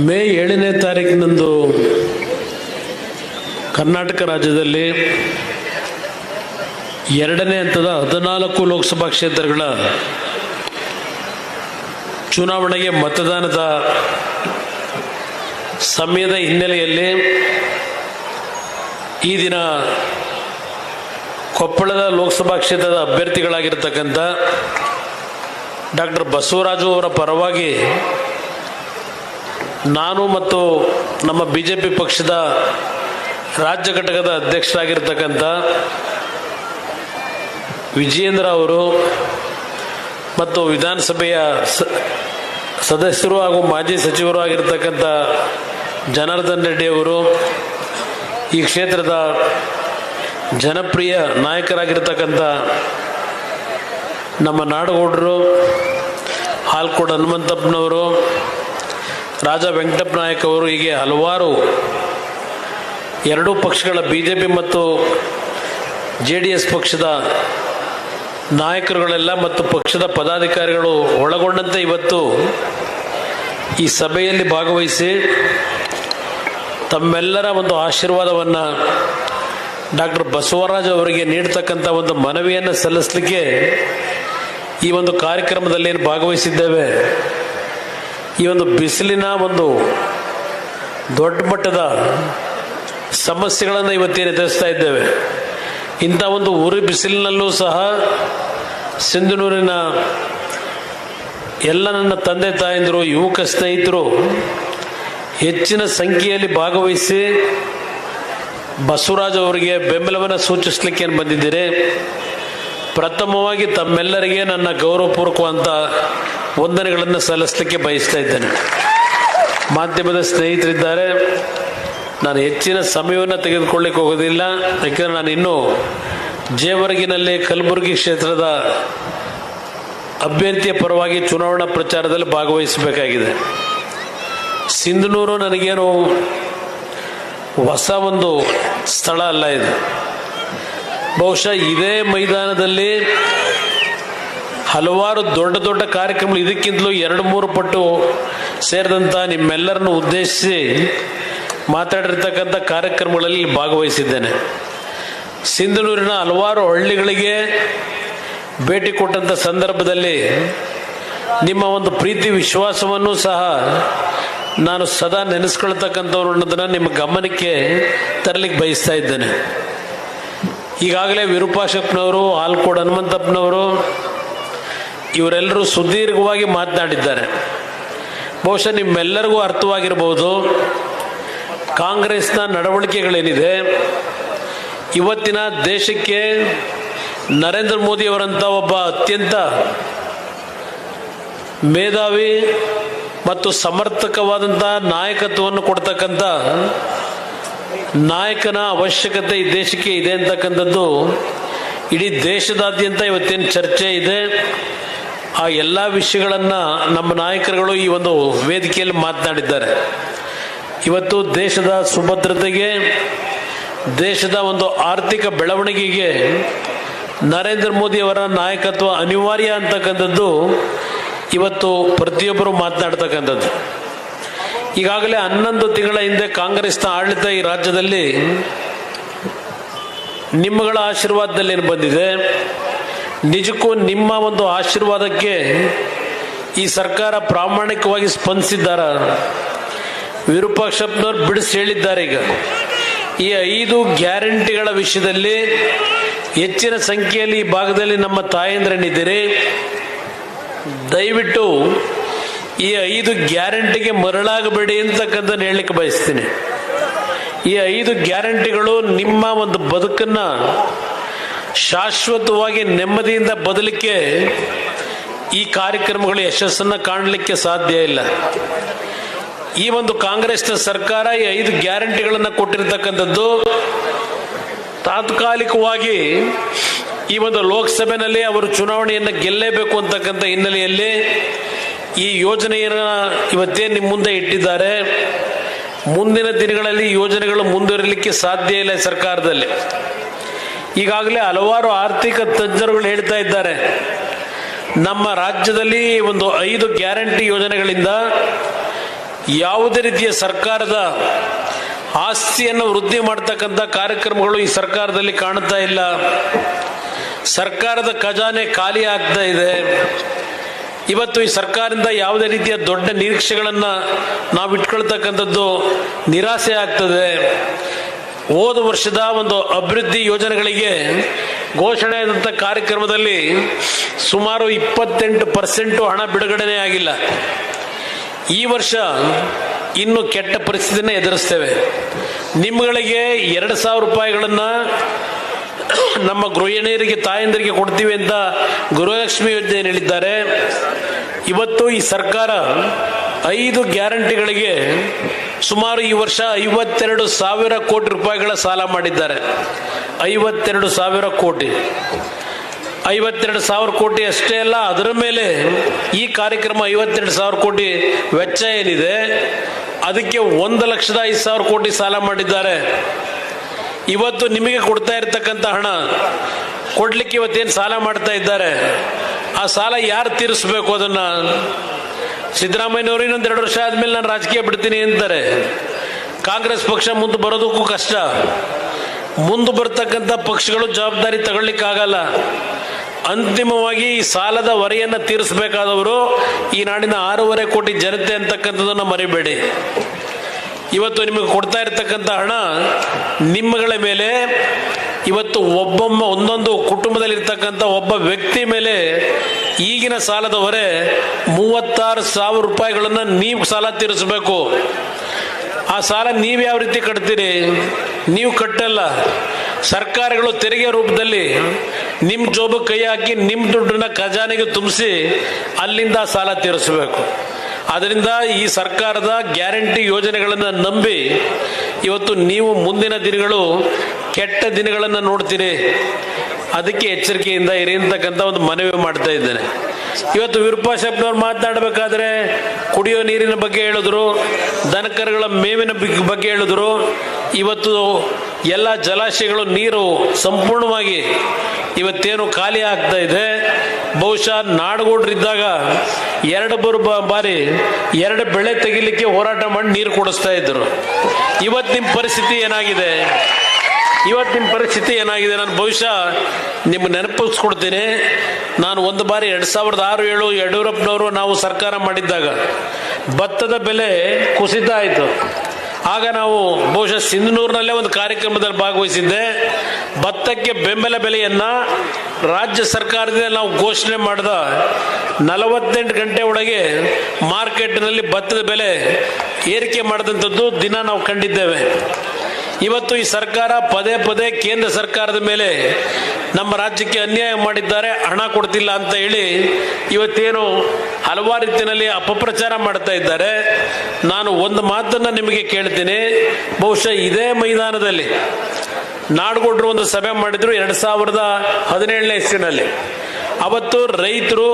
ಮೇ ಏಳನೇ ತಾರೀಕಿನಂದು ಕರ್ನಾಟಕ ರಾಜ್ಯದಲ್ಲಿ ಎರಡನೇ ಹಂತದ ಹದಿನಾಲ್ಕು ಲೋಕಸಭಾ ಕ್ಷೇತ್ರಗಳ ಚುನಾವಣೆಗೆ ಮತದಾನದ ಸಮಯದ ಹಿನ್ನೆಲೆಯಲ್ಲಿ ಈ ದಿನ ಕೊಪ್ಪಳದ ಲೋಕಸಭಾ ಕ್ಷೇತ್ರದ ಅಭ್ಯರ್ಥಿಗಳಾಗಿರ್ತಕ್ಕಂಥ ಡಾಕ್ಟರ್ ಬಸವರಾಜು ಅವರ ಪರವಾಗಿ ನಾನು ಮತ್ತು ನಮ್ಮ ಬಿ ಜೆ ಪಿ ಪಕ್ಷದ ರಾಜ್ಯ ಘಟಕದ ಅಧ್ಯಕ್ಷರಾಗಿರ್ತಕ್ಕಂಥ ವಿಜಯೇಂದ್ರ ಅವರು ಮತ್ತು ವಿಧಾನಸಭೆಯ ಸದಸ್ಯರು ಹಾಗೂ ಮಾಜಿ ಸಚಿವರು ಆಗಿರ್ತಕ್ಕಂಥ ಜನಾರ್ದನ್ ರೆಡ್ಡಿ ಅವರು ಈ ಕ್ಷೇತ್ರದ ಜನಪ್ರಿಯ ನಾಯಕರಾಗಿರ್ತಕ್ಕಂಥ ನಮ್ಮ ನಾಡಗೌಡರು, ಹಾಲ್ಕೋಡ್ ಹನುಮಂತಪ್ಪನವರು ರಾಜ ವೆಂಕಟಪ್ಪ ನಾಯಕ್ ಅವರು ಹೀಗೆ ಹಲವಾರು ಎರಡೂ ಪಕ್ಷಗಳ ಬಿ ಜೆ ಪಿ ಮತ್ತು ಜೆ ಡಿ ಎಸ್ ಪಕ್ಷದ ನಾಯಕರುಗಳೆಲ್ಲ ಮತ್ತು ಪಕ್ಷದ ಪದಾಧಿಕಾರಿಗಳು ಒಳಗೊಂಡಂತೆ ಇವತ್ತು ಈ ಸಭೆಯಲ್ಲಿ ಭಾಗವಹಿಸಿ ತಮ್ಮೆಲ್ಲರ ಒಂದು ಆಶೀರ್ವಾದವನ್ನು ಡಾಕ್ಟರ್ ಬಸವರಾಜ್ ಅವರಿಗೆ ನೀಡ್ತಕ್ಕಂಥ ಒಂದು ಮನವಿಯನ್ನು ಸಲ್ಲಿಸಲಿಕ್ಕೆ ಈ ಒಂದು ಕಾರ್ಯಕ್ರಮದಲ್ಲಿ ಭಾಗವಹಿಸಿದ್ದೇವೆ. ಈ ಒಂದು ಬಿಸಿಲಿನ ಒಂದು ದೊಡ್ಡ ಮಟ್ಟದ ಸಮಸ್ಯೆಗಳನ್ನು ಇವತ್ತೇನು ಎದುರಿಸ್ತಾ ಇದ್ದೇವೆ. ಇಂಥ ಒಂದು ಉರಿ ಬಿಸಿಲಿನಲ್ಲೂ ಸಹ ಸಿಂಧನೂರಿನ ಎಲ್ಲ ನನ್ನ ತಂದೆ ತಾಯಂದಿರು, ಯುವಕ ಸ್ನೇಹಿತರು ಹೆಚ್ಚಿನ ಸಂಖ್ಯೆಯಲ್ಲಿ ಭಾಗವಹಿಸಿ ಬಸವರಾಜ್ ಅವರಿಗೆ ಬೆಂಬಲವನ್ನು ಸೂಚಿಸಲಿಕ್ಕೆ ಏನು ಬಂದಿದ್ದೀರಿ? ಪ್ರಥಮವಾಗಿ ತಮ್ಮೆಲ್ಲರಿಗೆ ನನ್ನ ಗೌರವಪೂರ್ವಕವಂತ ವಂದನೆಗಳನ್ನು ಸಲ್ಲಿಸಲಿಕ್ಕೆ ಬಯಸ್ತಾ ಇದ್ದೇನೆ. ಮಾಧ್ಯಮದ ಸ್ನೇಹಿತರಿದ್ದಾರೆ. ನಾನು ಹೆಚ್ಚಿನ ಸಮಯವನ್ನು ತೆಗೆದುಕೊಳ್ಳಿಕ್ಕೆ ಹೋಗೋದಿಲ್ಲ. ಯಾಕೆಂದರೆ ನಾನು ಇನ್ನೂ ಜೇವರ್ಗಿನಲ್ಲಿ ಕಲಬುರಗಿ ಕ್ಷೇತ್ರದ ಅಭ್ಯರ್ಥಿಯ ಪರವಾಗಿ ಚುನಾವಣಾ ಪ್ರಚಾರದಲ್ಲಿ ಭಾಗವಹಿಸಬೇಕಾಗಿದೆ. ಸಿಂಧನೂರು ನನಗೇನು ಹೊಸ ಒಂದು ಸ್ಥಳ ಅಲ್ಲ ಇದು. ಬಹುಶಃ ಇದೇ ಮೈದಾನದಲ್ಲಿ ಹಲವಾರು ದೊಡ್ಡ ದೊಡ್ಡ ಕಾರ್ಯಕ್ರಮಗಳು ಇದಕ್ಕಿಂತಲೂ ಎರಡು ಮೂರು ಪಟ್ಟು ಸೇರಿದಂಥ ನಿಮ್ಮೆಲ್ಲರನ್ನು ಉದ್ದೇಶಿಸಿ ಮಾತಾಡಿರ್ತಕ್ಕಂಥ ಕಾರ್ಯಕ್ರಮಗಳಲ್ಲಿ ಭಾಗವಹಿಸಿದ್ದೇನೆ. ಸಿಂಧನೂರಿನ ಹಲವಾರು ಹಳ್ಳಿಗಳಿಗೆ ಭೇಟಿ ಕೊಟ್ಟಂಥ ಸಂದರ್ಭದಲ್ಲಿ ನಿಮ್ಮ ಒಂದು ಪ್ರೀತಿ ವಿಶ್ವಾಸವನ್ನು ಸಹ ನಾನು ಸದಾ ನೆನೆಸ್ಕೊಳ್ತಕ್ಕಂಥವ್ರು ಅನ್ನೋದನ್ನು ನಿಮ್ಮ ಗಮನಕ್ಕೆ ತರಲಿಕ್ಕೆ ಬಯಸ್ತಾ ಇದ್ದೇನೆ. ಈಗಾಗಲೇ ವಿರೂಪಾಕ್ಷಪ್ಪನವರು ಆಲ್ಕೋಡ್ ಹನುಮಂತಪ್ಪನವರು ಇವರೆಲ್ಲರೂ ಸುದೀರ್ಘವಾಗಿ ಮಾತನಾಡಿದ್ದಾರೆ. ಬಹುಶಃ ನಿಮ್ಮೆಲ್ಲರಿಗೂ ಅರ್ಥವಾಗಿರ್ಬೋದು, ಕಾಂಗ್ರೆಸ್ನ ನಡವಳಿಕೆಗಳೇನಿದೆ, ಇವತ್ತಿನ ದೇಶಕ್ಕೆ ನರೇಂದ್ರ ಮೋದಿ ಅವರಂಥ ಒಬ್ಬ ಅತ್ಯಂತ ಮೇಧಾವಿ ಮತ್ತು ಸಮರ್ಥಕವಾದಂಥ ನಾಯಕತ್ವವನ್ನು ಕೊಡ್ತಕ್ಕಂಥ ನಾಯಕನ ಅವಶ್ಯಕತೆ ಈ ದೇಶಕ್ಕೆ ಇದೆ ಅಂತಕ್ಕಂಥದ್ದು ಇಡೀ ದೇಶದಾದ್ಯಂತ ಇವತ್ತೇನು ಚರ್ಚೆ ಇದೆ. ಆ ಎಲ್ಲ ವಿಷಯಗಳನ್ನು ನಮ್ಮ ನಾಯಕರುಗಳು ಈ ಒಂದು ವೇದಿಕೆಯಲ್ಲಿ ಮಾತನಾಡಿದ್ದಾರೆ. ಇವತ್ತು ದೇಶದ ಸುಭದ್ರತೆಗೆ, ದೇಶದ ಒಂದು ಆರ್ಥಿಕ ಬೆಳವಣಿಗೆಗೆ ನರೇಂದ್ರ ಮೋದಿ ಅವರ ನಾಯಕತ್ವ ಅನಿವಾರ್ಯ ಅಂತಕ್ಕಂಥದ್ದು ಇವತ್ತು ಪ್ರತಿಯೊಬ್ಬರು ಮಾತನಾಡ್ತಕ್ಕಂಥದ್ದು. ಈಗಾಗಲೇ ಹನ್ನೊಂದು ತಿಂಗಳ ಹಿಂದೆ ಕಾಂಗ್ರೆಸ್ನ ಆಡಳಿತ ಈ ರಾಜ್ಯದಲ್ಲಿ ನಿಮ್ಮಗಳ ಆಶೀರ್ವಾದದಲ್ಲಿ ಏನು ಬಂದಿದೆ. ನಿಜಕ್ಕೂ ನಿಮ್ಮ ಒಂದು ಆಶೀರ್ವಾದಕ್ಕೆ ಈ ಸರ್ಕಾರ ಪ್ರಾಮಾಣಿಕವಾಗಿ ಸ್ಪಂದಿಸಿದ್ದಾರ. ವಿರೂಪಾಕ್ಷಪ್ಪನವ್ರು ಬಿಡಿಸಿ ಹೇಳಿದ್ದಾರೆ ಈಗ. ಈ ಐದು ಗ್ಯಾರಂಟಿಗಳ ವಿಷಯದಲ್ಲಿ ಹೆಚ್ಚಿನ ಸಂಖ್ಯೆಯಲ್ಲಿ ಈ ಭಾಗದಲ್ಲಿ ನಮ್ಮ ತಾಯಂದ್ರನಿದ್ದೀರಿ. ದಯವಿಟ್ಟು ಈ ಐದು ಗ್ಯಾರಂಟಿಗೆ ಮರಳಾಗಬೇಡಿ ಅಂತಕ್ಕಂಥ ಹೇಳಲಿಕ್ಕೆ ಬಯಸ್ತೀನಿ. ಈ ಐದು ಗ್ಯಾರಂಟಿಗಳು ನಿಮ್ಮ ಒಂದು ಬದುಕನ್ನ ಶಾಶ್ವತವಾಗಿ ನೆಮ್ಮದಿಯಿಂದ ಬದಲಿಕ್ಕೆ ಈ ಕಾರ್ಯಕ್ರಮಗಳು ಯಶಸ್ಸನ್ನು ಕಾಣಲಿಕ್ಕೆ ಸಾಧ್ಯ ಇಲ್ಲ. ಈ ಒಂದು ಕಾಂಗ್ರೆಸ್ನ ಸರ್ಕಾರ ಈ ಐದು ಗ್ಯಾರಂಟಿಗಳನ್ನು ಕೊಟ್ಟಿರ್ತಕ್ಕಂಥದ್ದು ತಾತ್ಕಾಲಿಕವಾಗಿ ಈ ಒಂದು ಲೋಕಸಭೆಯಲ್ಲಿ ಅವರು ಚುನಾವಣೆಯನ್ನು ಗೆಲ್ಲೇಬೇಕು ಅಂತಕ್ಕಂಥ ಹಿನ್ನೆಲೆಯಲ್ಲಿ ಈ ಯೋಜನೆಯನ್ನು ಇವತ್ತೇ ನಿಮ್ಮ ಮುಂದೆ ಇಟ್ಟಿದ್ದಾರೆ. ಮುಂದಿನ ದಿನಗಳಲ್ಲಿ ಯೋಜನೆಗಳು ಮುಂದುವರಿಲಿಕ್ಕೆ ಸಾಧ್ಯ ಇಲ್ಲ ಸರ್ಕಾರದಲ್ಲಿ. ಈಗಾಗಲೇ ಹಲವಾರು ಆರ್ಥಿಕ ತಜ್ಞರುಗಳು ಹೇಳ್ತಾ ಇದ್ದಾರೆ. ನಮ್ಮ ರಾಜ್ಯದಲ್ಲಿ ಒಂದು ಐದು ಗ್ಯಾರಂಟಿ ಯೋಜನೆಗಳಿಂದ ಯಾವುದೇ ರೀತಿಯ ಸರ್ಕಾರದ ಆಸ್ತಿಯನ್ನು ವೃದ್ಧಿ ಮಾಡ್ತಕ್ಕಂಥ ಕಾರ್ಯಕ್ರಮಗಳು ಈ ಸರ್ಕಾರದಲ್ಲಿ ಕಾಣ್ತಾ ಇಲ್ಲ. ಸರ್ಕಾರದ ಖಜಾನೆ ಖಾಲಿ ಆಗ್ತಾ ಇದೆ. ಇವತ್ತು ಈ ಸರ್ಕಾರದಿಂದ ಯಾವುದೇ ರೀತಿಯ ದೊಡ್ಡ ನಿರೀಕ್ಷೆಗಳನ್ನು ನಾವು ಇಟ್ಕೊಳ್ತಕ್ಕಂಥದ್ದು ನಿರಾಸೆ ಆಗ್ತದೆ. ಹೋದ ವರ್ಷದ ಒಂದು ಅಭಿವೃದ್ಧಿ ಯೋಜನೆಗಳಿಗೆ ಘೋಷಣೆ ಆದಂಥ ಕಾರ್ಯಕ್ರಮದಲ್ಲಿ ಸುಮಾರು ಇಪ್ಪತ್ತೆಂಟು ಪರ್ಸೆಂಟು ಹಣ ಬಿಡುಗಡೆನೇ ಆಗಿಲ್ಲ. ಈ ವರ್ಷ ಇನ್ನು ಕೆಟ್ಟ ಪರಿಸ್ಥಿತಿನ ಎದುರಿಸ್ತೇವೆ. ನಿಮ್ಗಳಿಗೆ ಎರಡು ಸಾವಿರ ರೂಪಾಯಿಗಳನ್ನು ನಮ್ಮ ಗೃಹಿಣಿಯರಿಗೆ ತಾಯಂದಿರಿಗೆ ಕೊಡ್ತೀವಿ ಅಂತ ಗೃಹಲಕ್ಷ್ಮಿ ಯೋಜನೆ ಹೇಳಿದ್ದಾರೆ ಇವತ್ತು ಈ ಸರ್ಕಾರ ಐದು ಗ್ಯಾರಂಟಿಗಳಿಗೆ ಸುಮಾರು ಈ ವರ್ಷ ಐವತ್ತೆರಡು ಸಾವಿರ ಕೋಟಿ ರೂಪಾಯಿಗಳ ಸಾಲ ಮಾಡಿದ್ದಾರೆ. ಐವತ್ತೆರಡು ಸಾವಿರ ಕೋಟಿ. ಐವತ್ತೆರಡು ಸಾವಿರ ಕೋಟಿ ಅಷ್ಟೇ ಅಲ್ಲ, ಅದರ ಮೇಲೆ ಈ ಕಾರ್ಯಕ್ರಮ ಐವತ್ತೆರಡು ಸಾವಿರ ಕೋಟಿ ವೆಚ್ಚ ಏನಿದೆ, ಅದಕ್ಕೆ ಒಂದು ಲಕ್ಷದ ಐದು ಸಾವಿರ ಕೋಟಿ ಸಾಲ ಮಾಡಿದ್ದಾರೆ. ಇವತ್ತು ನಿಮಗೆ ಕೊಡ್ತಾ ಇರತಕ್ಕಂಥ ಹಣ ಕೊಡ್ಲಿಕ್ಕೆ ಇವತ್ತೇನು ಸಾಲ ಮಾಡ್ತಾ ಇದ್ದಾರೆ, ಆ ಸಾಲ ಯಾರು ತೀರಿಸ್ಬೇಕು ಅದನ್ನ? ಸಿದ್ದರಾಮಯ್ಯನವರು ಇನ್ನೊಂದು ಎರಡು ವರ್ಷ ಆದಮೇಲೆ ನಾನು ರಾಜಕೀಯ ಬಿಡ್ತೀನಿ ಅಂತಾರೆ ಕಾಂಗ್ರೆಸ್ ಪಕ್ಷ ಮುಂದೆ ಬರೋದಕ್ಕೂ ಕಷ್ಟ. ಮುಂದೆ ಬರ್ತಕ್ಕಂಥ ಪಕ್ಷಗಳು ಜವಾಬ್ದಾರಿ ತಗೊಳ್ಳಿಕ್ಕಾಗಲ್ಲ. ಅಂತಿಮವಾಗಿ ಈ ಸಾಲದ ಹೊರೆಯನ್ನು ತೀರಿಸಬೇಕಾದವರು ಈ ನಾಡಿನ ಆರೂವರೆ ಕೋಟಿ ಜನತೆ ಅಂತಕ್ಕಂಥದ್ದನ್ನು ಮರಿಬೇಡಿ. ಇವತ್ತು ನಿಮಗೆ ಕೊಡ್ತಾ ಇರತಕ್ಕಂಥ ಹಣ ನಿಮ್ಮಗಳ ಮೇಲೆ, ಇವತ್ತು ಒಬ್ಬೊಮ್ಮ ಒಂದೊಂದು ಕುಟುಂಬದಲ್ಲಿರ್ತಕ್ಕಂಥ ಒಬ್ಬ ವ್ಯಕ್ತಿ ಮೇಲೆ ಈಗಿನ ಸಾಲದ ಹೊರೆ ಮೂವತ್ತಾರು ಸಾವಿರ ರೂಪಾಯಿಗಳನ್ನು ನೀವು ಸಾಲ ತೀರಿಸಬೇಕು. ಆ ಸಾಲ ನೀವು ಯಾವ ರೀತಿ ಕಟ್ತೀರಿ? ನೀವು ಕಟ್ಟಲ್ಲ. ಸರ್ಕಾರಗಳು ತೆರಿಗೆ ರೂಪದಲ್ಲಿ ನಿಮ್ಮ ಜೋಬು ಕೈ ಹಾಕಿ ನಿಮ್ಮ ದುಡ್ಡನ್ನ ಖಜಾನೆಗೆ ತುಂಬಿಸಿ ಅಲ್ಲಿಂದ ಸಾಲ ತೀರಿಸಬೇಕು. ಅದರಿಂದ ಈ ಸರ್ಕಾರದ ಗ್ಯಾರಂಟಿ ಯೋಜನೆಗಳನ್ನು ನಂಬಿ ಇವತ್ತು ನೀವು ಮುಂದಿನ ದಿನಗಳು ಕೆಟ್ಟ ದಿನಗಳನ್ನು ನೋಡ್ತೀರಿ. ಅದಕ್ಕೆ ಎಚ್ಚರಿಕೆಯಿಂದ ಇರಿ ಅಂತಕ್ಕಂಥ ಒಂದು ಮನವಿ ಮಾಡ್ತಾ ಇದ್ದೇನೆ. ಇವತ್ತು ವಿರೂಪಾಶಪ್ಪನವ್ರು ಮಾತನಾಡಬೇಕಾದ್ರೆ ಕುಡಿಯೋ ನೀರಿನ ಬಗ್ಗೆ ಹೇಳಿದ್ರು, ದನಕರುಗಳ ಮೇವಿನ ಬಗ್- ಬಗ್ಗೆ ಹೇಳಿದ್ರು. ಇವತ್ತು ಎಲ್ಲ ಜಲಾಶಯಗಳು ನೀರು ಸಂಪೂರ್ಣವಾಗಿ ಇವತ್ತೇನು ಖಾಲಿ ಆಗ್ತಾ ಇದೆ. ಬಹುಶಃ ನಾಡುಗೌಡರಿದ್ದಾಗ ಎರಡು ಬರು ಬಾರಿ ಎರಡು ಬೆಳೆ ತೆಗಿಲಿಕ್ಕೆ ಹೋರಾಟ ಮಾಡಿ ನೀರು ಕೊಡಿಸ್ತಾ ಇದ್ರು. ಇವತ್ತು ನಿಮ್ಮ ಪರಿಸ್ಥಿತಿ ಏನಾಗಿದೆ? ಇವತ್ತು ನಿಮ್ಮ ಪರಿಸ್ಥಿತಿ ಏನಾಗಿದೆ? ನಾನು ಬಹುಶಃ ನಿಮ್ಮ ನೆನಪಿಸ್ಕೊಡ್ತೀನಿ. ನಾನು ಒಂದು ಬಾರಿ ಎರಡು ಸಾವಿರದ ಆರು, ಏಳು ಯಡಿಯೂರಪ್ಪನವರು ನಾವು ಸರ್ಕಾರ ಮಾಡಿದ್ದಾಗ ಭತ್ತದ ಬೆಲೆ ಕುಸಿತ ಆಯಿತು. ಆಗ ನಾವು ಬಹುಶಃ ಸಿಂಧನೂರಿನಲ್ಲೇ ಒಂದು ಕಾರ್ಯಕ್ರಮದಲ್ಲಿ ಭಾಗವಹಿಸಿದ್ದೆ. ಭತ್ತಕ್ಕೆ ಬೆಂಬಲ ಬೆಲೆಯನ್ನ ರಾಜ್ಯ ಸರ್ಕಾರದಿಂದ ನಾವು ಘೋಷಣೆ ಮಾಡಿದ ನಲವತ್ತೆಂಟು ಗಂಟೆ ಒಳಗೆ ಮಾರ್ಕೆಟ್ನಲ್ಲಿ ಭತ್ತದ ಬೆಲೆ ಏರಿಕೆ ಮಾಡಿದಂಥದ್ದು ದಿನ ನಾವು ಕಂಡಿದ್ದೇವೆ. ಇವತ್ತು ಈ ಸರ್ಕಾರ ಪದೇ ಪದೇ ಕೇಂದ್ರ ಸರ್ಕಾರದ ಮೇಲೆ ನಮ್ಮ ರಾಜ್ಯಕ್ಕೆ ಅನ್ಯಾಯ ಮಾಡಿದ್ದಾರೆ, ಹಣ ಕೊಡ್ತಿಲ್ಲ ಅಂತ ಹೇಳಿ ಇವತ್ತೇನು ಹಲವಾರು ರೀತಿಯಲ್ಲಿ ಅಪಪ್ರಚಾರ ಮಾಡ್ತಾ ಇದ್ದಾರೆ. ನಾನು ಒಂದು ಮಾತನ್ನು ನಿಮಗೆ ಕೇಳ್ತೀನಿ. ಬಹುಶಃ ಇದೇ ಮೈದಾನದಲ್ಲಿ ನಾಡುಗೌಡರು ಒಂದು ಸಭೆ ಮಾಡಿದ್ರು ಎರಡು ಸಾವಿರದ ಹದಿನೇಳನೇ ಇಸ್ವಿನಲ್ಲಿ ಅವತ್ತು ರೈತರು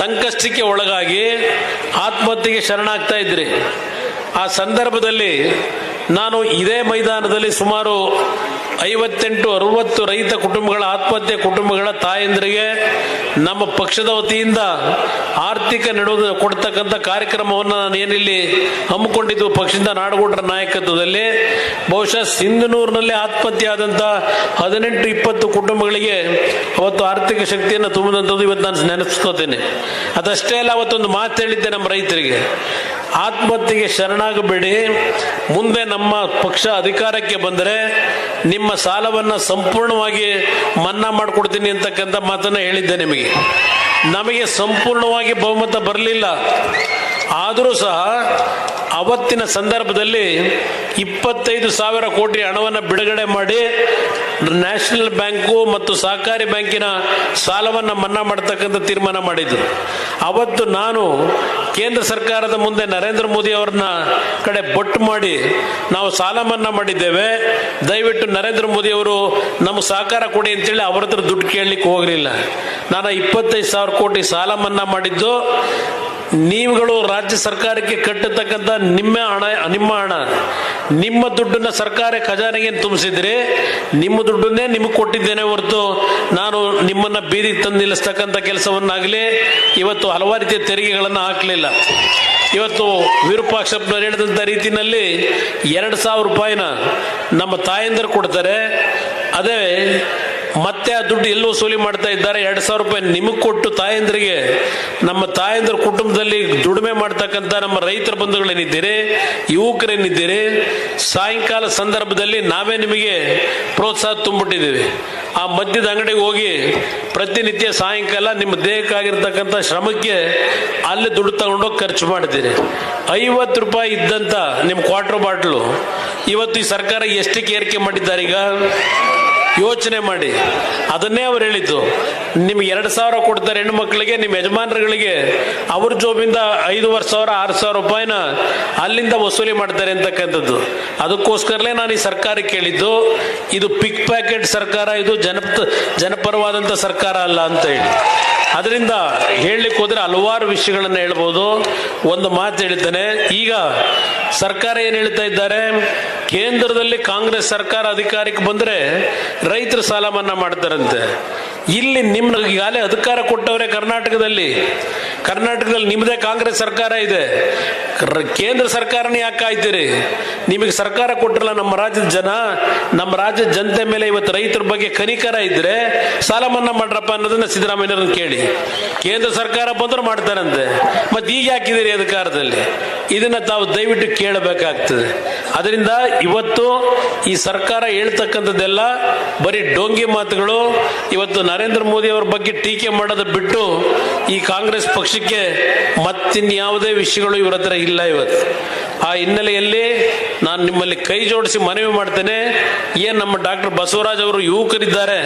ಸಂಕಷ್ಟಕ್ಕೆ ಒಳಗಾಗಿ ಆತ್ಮಹತ್ಯೆಗೆ ಶರಣಾಗ್ತಾ ಇದ್ರಿ. ಆ ಸಂದರ್ಭದಲ್ಲಿ ನಾನು ಇದೇ ಮೈದಾನದಲ್ಲಿ ಸುಮಾರು ಐವತ್ತೆಂಟು ಅರವತ್ತು ರೈತ ಕುಟುಂಬಗಳ ಆತ್ಮಹತ್ಯೆ ಕುಟುಂಬಗಳ ತಾಯಂದಿರಿಗೆ ನಮ್ಮ ಪಕ್ಷದ ವತಿಯಿಂದ ಆರ್ಥಿಕ ನೆರವು ಕೊಡ್ತಕ್ಕಂಥ ಕಾರ್ಯಕ್ರಮವನ್ನು ನಾನು ಏನಿಲ್ಲಿ ಹಮ್ಮಿಕೊಂಡಿದ್ದು ಪಕ್ಷದಿಂದ ನಾಡಗೌಡರ ನಾಯಕತ್ವದಲ್ಲಿ, ಬಹುಶಃ ಸಿಂಧನೂರಿನಲ್ಲಿ ಆತ್ಮಹತ್ಯೆ ಆದಂಥ ಹದಿನೆಂಟು ಇಪ್ಪತ್ತು ಕುಟುಂಬಗಳಿಗೆ ಅವತ್ತು ಆರ್ಥಿಕ ಶಕ್ತಿಯನ್ನು ತುಂಬಿದಂಥದ್ದು ಇವತ್ತು ನಾನು ನೆನೆಸ್ಕೋತೇನೆ ಅದಷ್ಟೇ ಅಲ್ಲ, ಅವತ್ತೊಂದು ಮಾತು ಹೇಳಿದ್ದೆ ನಮ್ಮ ರೈತರಿಗೆ. ಆತ್ಮಹತ್ಯೆಗೆ ಶರಣಾಗಬೇಡಿ. ಮುಂದೆ ನಮ್ಮ ಪಕ್ಷ ಅಧಿಕಾರಕ್ಕೆ ಬಂದರೆ ನಿಮ್ಮ ಸಾಲವನ್ನು ಸಂಪೂರ್ಣವಾಗಿ ಮನ್ನಾ ಮಾಡಿಕೊಡ್ತೀನಿ ಅಂತಕ್ಕಂಥ ಮಾತನ್ನು ಹೇಳಿದ್ದೆ ನಿಮಗೆ. ನಮಗೆ ಸಂಪೂರ್ಣವಾಗಿ ಬಹುಮತ ಬರಲಿಲ್ಲ. ಆದರೂ ಸಹ ಅವತ್ತಿನ ಸಂದರ್ಭದಲ್ಲಿ ಇಪ್ಪತ್ತೈದು ಸಾವಿರ ಕೋಟಿ ಹಣವನ್ನು ಬಿಡುಗಡೆ ಮಾಡಿ ನ್ಯಾಷನಲ್ ಬ್ಯಾಂಕು ಮತ್ತು ಸಹಕಾರಿ ಬ್ಯಾಂಕಿನ ಸಾಲವನ್ನು ಮನ್ನಾ ಮಾಡ್ತಕ್ಕಂಥ ತೀರ್ಮಾನ ಮಾಡಿದ್ರು. ಅವತ್ತು ನಾನು ಕೇಂದ್ರ ಸರ್ಕಾರದ ಮುಂದೆ ನರೇಂದ್ರ ಮೋದಿ ಅವರನ್ನ ಕಡೆ ಬೊಟ್ಟು ಮಾಡಿ ನಾವು ಸಾಲ ಮನ್ನಾ ಮಾಡಿದ್ದೇವೆ. ದಯವಿಟ್ಟು ನರೇಂದ್ರ ಮೋದಿ ಅವರು ನಮ್ಮ ಸಹಕಾರ ಕೊಡಿ ಅಂತೇಳಿ ಅವ್ರ ಹತ್ರ ದುಡ್ಡು ಕೇಳಲಿಕ್ಕೆ ಹೋಗಲಿಲ್ಲ. ನಾನು ಇಪ್ಪತ್ತೈದು ಸಾವಿರ ಕೋಟಿ ಸಾಲ ಮನ್ನಾ ಮಾಡಿದ್ದು. ನೀವುಗಳು ರಾಜ್ಯ ಸರ್ಕಾರಕ್ಕೆ ಕಟ್ಟತಕ್ಕಂಥ ನಿಮ್ಮ ಹಣ ನಿಮ್ಮ ಹಣ, ನಿಮ್ಮ ದುಡ್ಡನ್ನ ಸರ್ಕಾರ ಖಜಾನೆಗೆ ತುಂಬಿಸಿದ್ರೆ ನಿಮ್ಮ ದುಡ್ಡನ್ನೇ ನಿಮಗೆ ಕೊಟ್ಟಿದ್ದೇನೆ ಹೊರತು ನಾನು ನಿಮ್ಮನ್ನ ಬೀದಿ ತಂದು ನಿಲ್ಲಿಸ್ತಕ್ಕಂಥ ಕೆಲಸವನ್ನಾಗಲಿ ಇವತ್ತು ಹಲವಾರು ರೀತಿಯ ತೆರಿಗೆಗಳನ್ನು ಹಾಕಲಿಲ್ಲ. ಇವತ್ತು ವಿರೂಪಾಕ್ಷಪ್ಪನವ್ರು ಹೇಳಿದಂಥ ರೀತಿಯಲ್ಲಿ ಎರಡು ಸಾವಿರ ರೂಪಾಯಿನ ನಮ್ಮ ತಾಯಂದರು ಕೊಡ್ತಾರೆ. ಅದೇ ಮತ್ತೆ ಆ ದುಡ್ಡು ಎಲ್ಲೂ ವಸೂಲಿ ಮಾಡ್ತಾ ಇದ್ದಾರೆ. ಎರಡು ಸಾವಿರ ರೂಪಾಯಿ ನಿಮಗೆ ಕೊಟ್ಟು ತಾಯಂದ್ರಿಗೆ, ನಮ್ಮ ತಾಯಂದ್ರ ಕುಟುಂಬದಲ್ಲಿ ದುಡಿಮೆ ಮಾಡ್ತಕ್ಕಂಥ ನಮ್ಮ ರೈತರ ಬಂಧುಗಳೇನಿದ್ದೀರಿ, ಯುವಕರೇನಿದ್ದೀರಿ, ಸಾಯಂಕಾಲ ಸಂದರ್ಭದಲ್ಲಿ ನಾವೇ ನಿಮಗೆ ಪ್ರೋತ್ಸಾಹ ತುಂಬಿಟ್ಟಿದ್ದೀವಿ. ಆ ಮದ್ಯದ ಅಂಗಡಿಗೆ ಹೋಗಿ ಪ್ರತಿನಿತ್ಯ ಸಾಯಂಕಾಲ ನಿಮ್ಮ ದೇಹಕ್ಕಾಗಿರ್ತಕ್ಕಂಥ ಶ್ರಮಕ್ಕೆ ಅಲ್ಲಿ ದುಡ್ಡು ತಗೊಂಡೋಗಿ ಖರ್ಚು ಮಾಡ್ತೀರಿ ಐವತ್ತು ರೂಪಾಯಿ ಇದ್ದಂಥ ನಿಮ್ಮ ಕ್ವಾರ್ಟರ್ ಬಾಟ್ಲು, ಇವತ್ತು ಈ ಸರ್ಕಾರ ಎಷ್ಟಕ್ಕೆ ಏರಿಕೆ ಮಾಡಿದ್ದಾರೆ ಈಗ? ಯೋಚನೆ ಮಾಡಿ. ಅದನ್ನೇ ಅವ್ರು ಹೇಳಿದ್ದು. ನಿಮ್ಗೆ ಎರಡು ಸಾವಿರ ಕೊಡ್ತಾರೆ ಹೆಣ್ಣು ಮಕ್ಕಳಿಗೆ ನಿಮ್ಮ ಯಜಮಾನರುಗಳಿಗೆ. ಅವ್ರ ಜೋಬಿಂದ ಐದೂವರೆ ಸಾವಿರ, ಆರು ಸಾವಿರ ರೂಪಾಯಿನ ಅಲ್ಲಿಂದ ವಸೂಲಿ ಮಾಡ್ತಾರೆ ಅಂತಕ್ಕಂಥದ್ದು. ಅದಕ್ಕೋಸ್ಕರಲೇ ನಾನು ಈ ಸರ್ಕಾರಕ್ಕೆ ಕೇಳಿದ್ದು, ಇದು ಪಿಕ್ ಪ್ಯಾಕೆಟ್ ಸರ್ಕಾರ, ಇದು ಜನಪ, ಜನಪರವಾದಂಥ ಸರ್ಕಾರ ಅಲ್ಲ ಅಂತ ಹೇಳಿ. ಅದರಿಂದ ಹೇಳಲಿಕ್ಕೆ ಹೋದರೆ ಹಲವಾರು ವಿಷಯಗಳನ್ನು ಹೇಳ್ಬೋದು. ಒಂದು ಮಾತು ಹೇಳಿದ್ದೇನೆ ಈಗ ಸರ್ಕಾರ ಏನು ಹೇಳ್ತಾ ಇದ್ದಾರೆ? ಕೇಂದ್ರದಲ್ಲಿ ಕಾಂಗ್ರೆಸ್ ಸರ್ಕಾರ ಅಧಿಕಾರಕ್ಕೆ ಬಂದ್ರೆ ರೈತರು ಸಾಲ ಮನ್ನಾ ಮಾಡ್ತಾರಂತೆ. ಇಲ್ಲಿ ನಿಮ್ಮ ಈಗಾಗಲೇ ಅಧಿಕಾರ ಕೊಟ್ಟವರೇ ಕರ್ನಾಟಕದಲ್ಲಿ. ಕರ್ನಾಟಕದಲ್ಲಿ ನಿಮ್ಮದೇ ಕಾಂಗ್ರೆಸ್ ಸರ್ಕಾರ ಇದೆ. ಕೇಂದ್ರ ಸರ್ಕಾರನೇ ಯಾಕೆ ಕಾಯ್ತೀರಿ? ನಿಮಗೆ ಸರ್ಕಾರ ಕೊಟ್ಟಿರಲ್ಲ ನಮ್ಮ ರಾಜ್ಯದ ಜನ? ನಮ್ಮ ರಾಜ್ಯದ ಜನತೆ ಮೇಲೆ ಇವತ್ತು ರೈತರ ಬಗ್ಗೆ ಕನಿಕರ ಇದ್ರೆ ಸಾಲ ಮನ್ನಾ ಮಾಡ್ರಪ್ಪ ಅನ್ನೋದನ್ನ ಸಿದ್ದರಾಮಯ್ಯನ ಕೇಳಿ. ಕೇಂದ್ರ ಸರ್ಕಾರ ಬಂದ್ರೆ ಮಾಡ್ತಾರಂತೆ. ಮತ್ತೆ ಈಗ ಯಾಕಿದ್ದೀರಿ ಅಧಿಕಾರದಲ್ಲಿ? ಇದನ್ನ ತಾವು ದಯವಿಟ್ಟು ಕೇಳಬೇಕಾಗ್ತದೆ. ಅದರಿಂದ ಇವತ್ತು ಈ ಸರ್ಕಾರ ಹೇಳ್ತಕ್ಕಂಥದ್ದೆಲ್ಲ ಬರೀ ಡೋಂಗಿ ಮಾತುಗಳು. ಇವತ್ತು ನರೇಂದ್ರ ಮೋದಿ ಅವರ ಬಗ್ಗೆ ಟೀಕೆ ಮಾಡೋದು ಬಿಟ್ಟು ಈ ಕಾಂಗ್ರೆಸ್ ಪಕ್ಷಕ್ಕೆ ಮತ್ತಿನ್ಯಾವುದೇ ವಿಷಯಗಳು ಇವರ ಹತ್ರ ಇಲ್ಲ ಇವತ್ತು. ಆ ಹಿನ್ನೆಲೆಯಲ್ಲಿ ನಾನು ನಿಮ್ಮಲ್ಲಿ ಕೈ ಜೋಡಿಸಿ ಮನವಿ ಮಾಡ್ತೇನೆ. ಏನ್ ನಮ್ಮ ಡಾಕ್ಟರ್ ಬಸವರಾಜ್ ಅವರು ಯುವಕರಿದ್ದಾರೆ,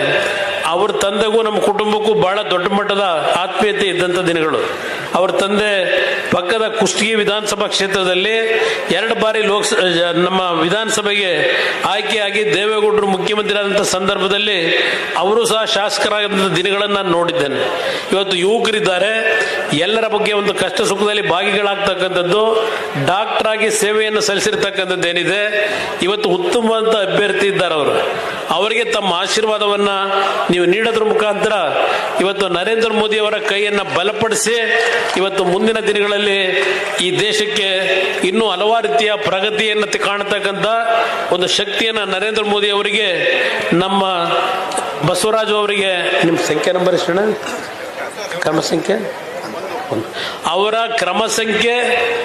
ಅವ್ರ ತಂದೆಗೂ ನಮ್ಮ ಕುಟುಂಬಕ್ಕೂ ಬಹಳ ದೊಡ್ಡ ಮಟ್ಟದ ಆತ್ಮೀಯತೆ ಇದ್ದಂಥ ದಿನಗಳು. ಅವ್ರ ತಂದೆ ಪಕ್ಕದ ಕುಷ್ಟಗಿ ವಿಧಾನಸಭಾ ಕ್ಷೇತ್ರದಲ್ಲಿ ಎರಡು ಬಾರಿ ಲೋಕ ನಮ್ಮ ವಿಧಾನಸಭೆಗೆ ಆಯ್ಕೆಯಾಗಿ ದೇವೇಗೌಡರು ಮುಖ್ಯಮಂತ್ರಿ ಆದಂಥ ಸಂದರ್ಭದಲ್ಲಿ ಅವರು ಸಹ ಶಾಸಕರಾದಂಥ ದಿನಗಳನ್ನು ನಾನು ನೋಡಿದ್ದೇನೆ. ಇವತ್ತು ಯುವಕರಿದ್ದಾರೆ. ಎಲ್ಲರ ಬಗ್ಗೆ ಒಂದು ಕಷ್ಟ ಸುಖದಲ್ಲಿ ಭಾಗಿಗಳಾಗ್ತಕ್ಕಂಥದ್ದು ಡಾಕ್ಟರ್ ಆಗಿ ಸೇವೆಯನ್ನು ಸಲ್ಲಿಸಿರ್ತಕ್ಕಂಥದ್ದು ಏನಿದೆ ಇವತ್ತು ಉತ್ತಮವಾದ ಅಭ್ಯರ್ಥಿ ಇದ್ದಾರೆ ಅವರು ಅವರಿಗೆ ತಮ್ಮ ಆಶೀರ್ವಾದವನ್ನ ನೀವು ನೀಡೋದ್ರ ಮುಖಾಂತರ ಇವತ್ತು ನರೇಂದ್ರ ಮೋದಿ ಅವರ ಕೈಯನ್ನ ಬಲಪಡಿಸಿ ಇವತ್ತು ಮುಂದಿನ ದಿನಗಳಲ್ಲಿ ಈ ದೇಶಕ್ಕೆ ಇನ್ನೂ ಹಲವಾರು ರೀತಿಯ ಪ್ರಗತಿಯನ್ನು ಕಾಣತಕ್ಕಂಥ ಒಂದು ಶಕ್ತಿಯನ್ನ ನರೇಂದ್ರ ಮೋದಿ ಅವರಿಗೆ, ನಮ್ಮ ಬಸವರಾಜು ಅವರಿಗೆ ನಿಮ್ಮ ಸಂಖ್ಯೆ ನಂಬರ್ ಎಷ್ಟು? ಕ್ರಮ ಸಂಖ್ಯೆ. ಅವರ ಕ್ರಮ ಸಂಖ್ಯೆ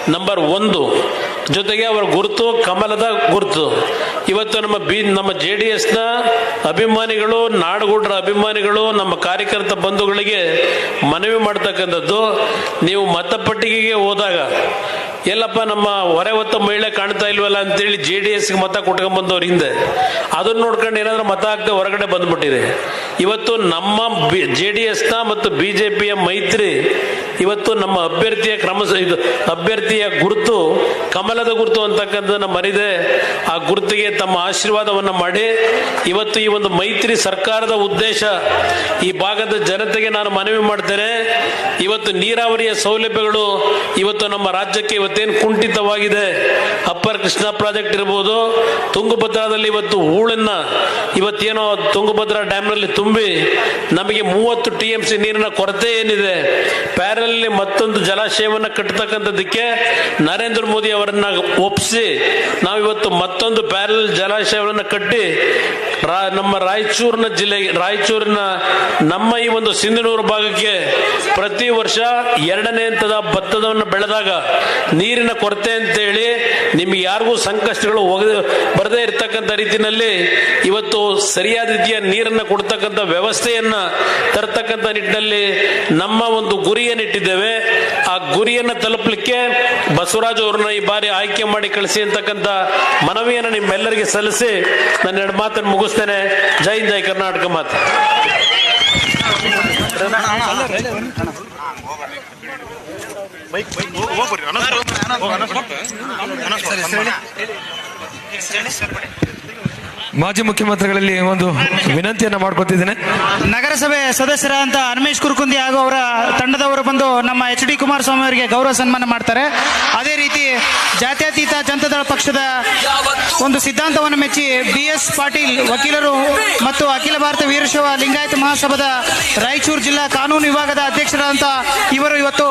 ನಂಬರ್ ಒಂದು. ಜೊತೆಗೆ ಅವರ ಗುರುತು, ಕಮಲದ ಗುರುತು. ಇವತ್ತು ನಮ್ಮ ಬಿ, ನಮ್ಮ ಜೆ ಡಿ ಎಸ್ನ ಅಭಿಮಾನಿಗಳು ನಾಡುಗುಡ್ರ ಅಭಿಮಾನಿಗಳು, ನಮ್ಮ ಕಾರ್ಯಕರ್ತ ಬಂಧುಗಳಿಗೆ ಮನವಿ ಮಾಡ್ತಕ್ಕಂಥದ್ದು, ನೀವು ಮತಪಟ್ಟಿಗೆಗೆ ಹೋದಾಗ, ಎಲ್ಲಪ್ಪ ನಮ್ಮ ಹೊರೆ ಹೊತ್ತ ಮಹಿಳೆ ಕಾಣ್ತಾ ಇಲ್ವಲ್ಲ ಅಂತೇಳಿ ಜೆ ಡಿ ಎಸ್ಗೆ ಮತ ಕೊಟ್ಕೊಂಡ್ಬಂದವ್ರ ಹಿಂದೆ. ಅದನ್ನ ನೋಡ್ಕೊಂಡು ಏನಾದರೂ ಮತ ಹಾಕದೆ ಹೊರಗಡೆ ಬಂದ್ಬಿಟ್ಟಿದೆ ಇವತ್ತು ನಮ್ಮ ಜೆ ಡಿ ಎಸ್ನ ಮತ್ತು ಬಿಜೆಪಿಯ ಮೈತ್ರಿ ಇವತ್ತು ನಮ್ಮ ಅಭ್ಯರ್ಥಿಯ ಕ್ರಮ ಇದು ಅಭ್ಯರ್ಥಿಯ ಗುರುತು, ಕಮಲದ ಗುರುತು ಅಂತಕ್ಕಂಥದ್ದನ್ನು ಮರಿದೆ. ಆ ಗುರುತಿಗೆ ತಮ್ಮ ಆಶೀರ್ವಾದವನ್ನು ಮಾಡಿ. ಇವತ್ತು ಈ ಒಂದು ಮೈತ್ರಿ ಸರ್ಕಾರದ ಉದ್ದೇಶ ಈ ಭಾಗದ ಜನತೆಗೆ ನಾನು ಮನವಿ ಮಾಡ್ತೇನೆ. ಇವತ್ತು ನೀರಾವರಿಯ ಸೌಲಭ್ಯಗಳು ಇವತ್ತು ನಮ್ಮ ರಾಜ್ಯಕ್ಕೆ ಇವತ್ತೇನು ಕುಂಠಿತವಾಗಿದೆ. ಅಪ್ಪರ್ ಕೃಷ್ಣ ಪ್ರಾಜೆಕ್ಟ್ ಇರ್ಬೋದು ತುಂಗಭದ್ರಾದಲ್ಲಿ ಇವತ್ತು ಹೂಳನ್ನ ಇವತ್ತೇನೋ ತುಂಗಭದ್ರಾ ಡ್ಯಾಮ್ನಲ್ಲಿ ತುಂಬಿ ನಮಗೆ ಮೂವತ್ತು ಟಿ ಎಂ ಸಿ ನೀರಿನ ಕೊರತೆ ಏನಿದೆ ಪ್ಯಾರಲ್ಲಿ ಮತ್ತೊಂದು ಜಲಾಶಯವನ್ನು ಕಟ್ಟತಕ್ಕಂಥದ್ದಕ್ಕೆ ನರೇಂದ್ರ ಮೋದಿ ಅವರನ್ನ ಒಪ್ಪಿಸಿ ನಾವಿವತ್ತು ಮತ್ತೊಂದು ಪ್ಯಾರಲ್ ಜಲಾಶಯವನ್ನು ಕಟ್ಟಿ ನಮ್ಮ ರಾಯಚೂರಿನ ಜಿಲ್ಲೆ, ರಾಯಚೂರಿನ ನಮ್ಮ ಈ ಒಂದು ಸಿಂಧನೂರು ಭಾಗಕ್ಕೆ ಪ್ರತಿ ವರ್ಷ ಎರಡನೇ ಹಂತದ ಭತ್ತದವನ್ನು ಬೆಳೆದಾಗ ನೀರಿನ ಕೊರತೆ ಅಂತೇಳಿ ನಿಮ್ಗೆ ಯಾರಿಗೂ ಸಂಕಷ್ಟಗಳು ಬರದೇ ಇರತಕ್ಕಂಥ ರೀತಿಯಲ್ಲಿ ಇವತ್ತು ಸರಿಯಾದ ರೀತಿಯ ನೀರನ್ನು ಕೊಡ್ತಕ್ಕಂಥ ವ್ಯವಸ್ಥೆಯನ್ನ ತರತಕ್ಕಂಥ ನಿಟ್ಟಿನಲ್ಲಿ ನಮ್ಮ ಒಂದು ಗುರಿಯನ್ನಿಟ್ಟಿದ್ದೇವೆ ಆ ಗುರಿಯನ್ನು ತಲುಪಲಿಕ್ಕೆ ಬಸವರಾಜ್ ಅವರನ್ನ ಈ ಬಾರಿ ಆಯ್ಕೆ ಮಾಡಿ ಕಳಿಸಿ ಅಂತಕ್ಕಂಥ ಮನವಿಯನ್ನು ನಿಮ್ಮೆಲ್ಲರಿಗೆ ಸಲ್ಲಿಸಿ ನನ್ನ ಎರಡು ಮಾತನ್ನು ಮುಗಿಸ್ತೇನೆ ಜೈ ಹಿಂದ್ ಜೈ ಕರ್ನಾಟಕ ಮಾತು. ಹೋಗ್ಬರ್ರಿ ಅನಸ್ ಅನಸ್ ಮಾಜಿ ಮುಖ್ಯಮಂತ್ರಿಗಳಲ್ಲಿ ಒಂದು ವಿನಂತಿಯನ್ನ ಮಾಡ್ಕೊತಿದ್ದೇನೆ. ನಗರಸಭೆ ಸದಸ್ಯರಾದಂತ ಹನುಮೇಶ್ ಕುರ್ಕುಂದಿ ಹಾಗೂ ಅವರ ತಂಡದವರು ಬಂದು ನಮ್ಮ ಎಚ್ ಡಿ ಕುಮಾರಸ್ವಾಮಿ ಅವರಿಗೆ ಗೌರವ ಸನ್ಮಾನ ಮಾಡ್ತಾರೆ. ಅದೇ ರೀತಿ ಜಾತ್ಯತೀತ ಜನತಾದಳ ಪಕ್ಷದ ಒಂದು ಸಿದ್ಧಾಂತವನ್ನು ಮೆಚ್ಚಿ ಬಿ ಎಸ್ ಪಾಟೀಲ್ ವಕೀಲರು ಮತ್ತು ಅಖಿಲ ಭಾರತ ವೀರಶೈವ ಲಿಂಗಾಯತ ಮಹಾಸಭಾದ ರಾಯಚೂರು ಜಿಲ್ಲಾ ಕಾನೂನು ವಿಭಾಗದ ಅಧ್ಯಕ್ಷರಾದಂತ ಇವರು ಇವತ್ತು